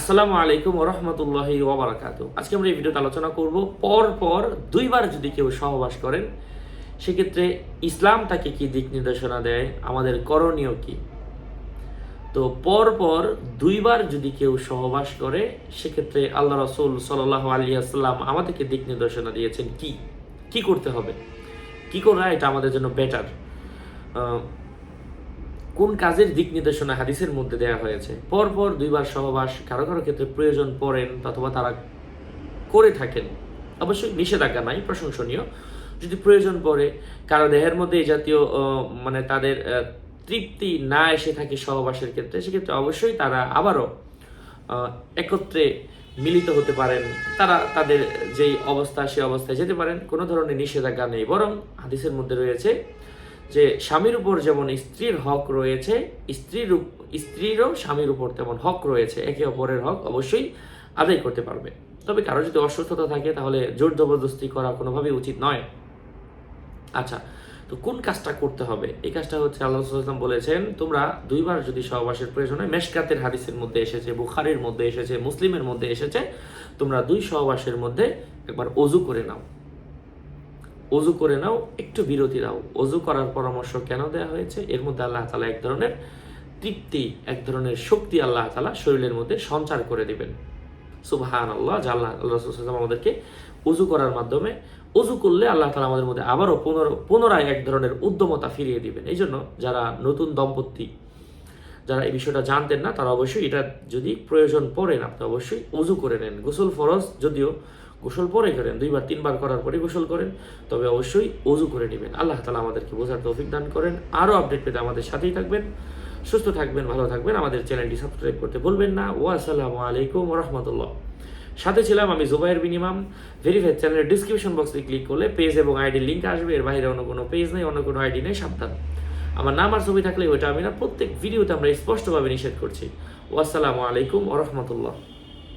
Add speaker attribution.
Speaker 1: আসসালামু আলাইকুম রহমতুল্লাহি ওবরাকাত আজকে আমরা এই ভিডিওতে আলোচনা করব পর পর দুইবার যদি কেউ সহবাস করেন, সেক্ষেত্রে ইসলাম তাকে কি দিক নির্দেশনা দেয়? আমাদের করণীয় কি? তো পর পর দুইবার যদি কেউ সহবাস করে, সেক্ষেত্রে আল্লাহ রসুল সাল্লাহ আলী আসসালাম আমাদেরকে দিক নির্দেশনা দিয়েছেন কি? কি করতে হবে? কি করা এটা আমাদের জন্য বেটার কোন কাজের দিক নির্দেশনা হাদিসের মধ্যে দেওয়া হয়েছে? পরপর দুইবার সহবাস, কারও কারও ক্ষেত্রে প্রয়োজন পড়েন অথবা তারা করে থাকেন। অবশ্যই নিষেধাজ্ঞা নাই, প্রশংসনীয়। যদি প্রয়োজন পড়ে, কারও দেহের মধ্যে এই জাতীয় মানে তাদের তৃপ্তি না এসে থাকে সহবাসের ক্ষেত্রে, সেক্ষেত্রে অবশ্যই তারা আবারও একত্রে মিলিত হতে পারেন। তারা তাদের যেই অবস্থা সেই অবস্থায় যেতে পারেন। কোনো ধরনের নিষেধাজ্ঞা নেই। বরং হাদিসের মধ্যে রয়েছে যে স্বামীর উপর যেমন স্ত্রীর হক রয়েছে, স্ত্রীর স্ত্রীরও স্বামীর উপর তেমন হক রয়েছে, একে অপরের হক অবশ্যই আদায় করতে পারবে। তবে কারও যদি অসুস্থতা থাকে, তাহলে জোর জবরদস্তি করা কোনোভাবেই উচিত নয়। আচ্ছা তো কোন কাজটা করতে হবে? এই কাজটা হচ্ছে আল্লাহ বলেছেন, তোমরা দুইবার যদি সহবাসের প্রয়োজন হয় মেশকাতের হাদিসের মধ্যে এসেছে, বুখারির মধ্যে এসেছে, মুসলিমের মধ্যে এসেছে, তোমরা দুই সহবাসের মধ্যে একবার অজু করে নাও। অজু করে নাও, একটু বিরতি দাও। অজু করার পরামর্শ কেন দেওয়া হয়েছে? এর মধ্যে আল্লাহ তালা এক ধরনের তৃপ্তি, এক ধরনের শক্তি আল্লাহ তালা শরীরের মধ্যে সঞ্চার করে দেবেন। সুবহান আল্লাহ যা আল্লাহ আমাদেরকে উজু করার মাধ্যমে উজু করলে আল্লাহ তালা আমাদের মধ্যে আবারও পুনর- পুনরায় এক ধরনের উদ্যমতা ফিরিয়ে দিবেন। এই জন্য যারা নতুন দম্পতি, যারা এই বিষয়টা জানতেন না, তারা অবশ্যই এটা যদি প্রয়োজন পড়েন আপনি অবশ্যই উজু করে নেন। গোসল ফরজ, যদিও গোসল পরে করেন, দুইবার, তিনবার করার পরে গোসল করেন, তবে অবশ্যই অজু করে নেবেন। আল্লাহ তালা আমাদেরকে বোঝার তৌফিক দান করেন। আরও আপডেট পেতে আমাদের সাথেই থাকবেন। সুস্থ থাকবেন, ভালো থাকবেন। আমাদের চ্যানেলটি সাবস্ক্রাইব করতে ভুলবেন না। ও আসসালামু আলাইকুম রহমতুল্লাহ। সাথে ছিলাম আমি জুবাইর বিনিমাম ভেরিফাইড চ্যানেলের ডিসক্রিপশন বক্সে ক্লিক করলে পেজ এবং আইডির লিঙ্ক আসবে। এর বাইরে অন্য কোনো পেজ নেই, অন্য কোনো আইডি নেই, সাবধান। আমার নাম আর ছবি থাকলে ওইটা আমি না, প্রত্যেক ভিডিওতে আমরা স্পষ্টভাবে নিষেধ করছি। ওয়াসসালামু আলাইকুম রহমতুল্লাহ।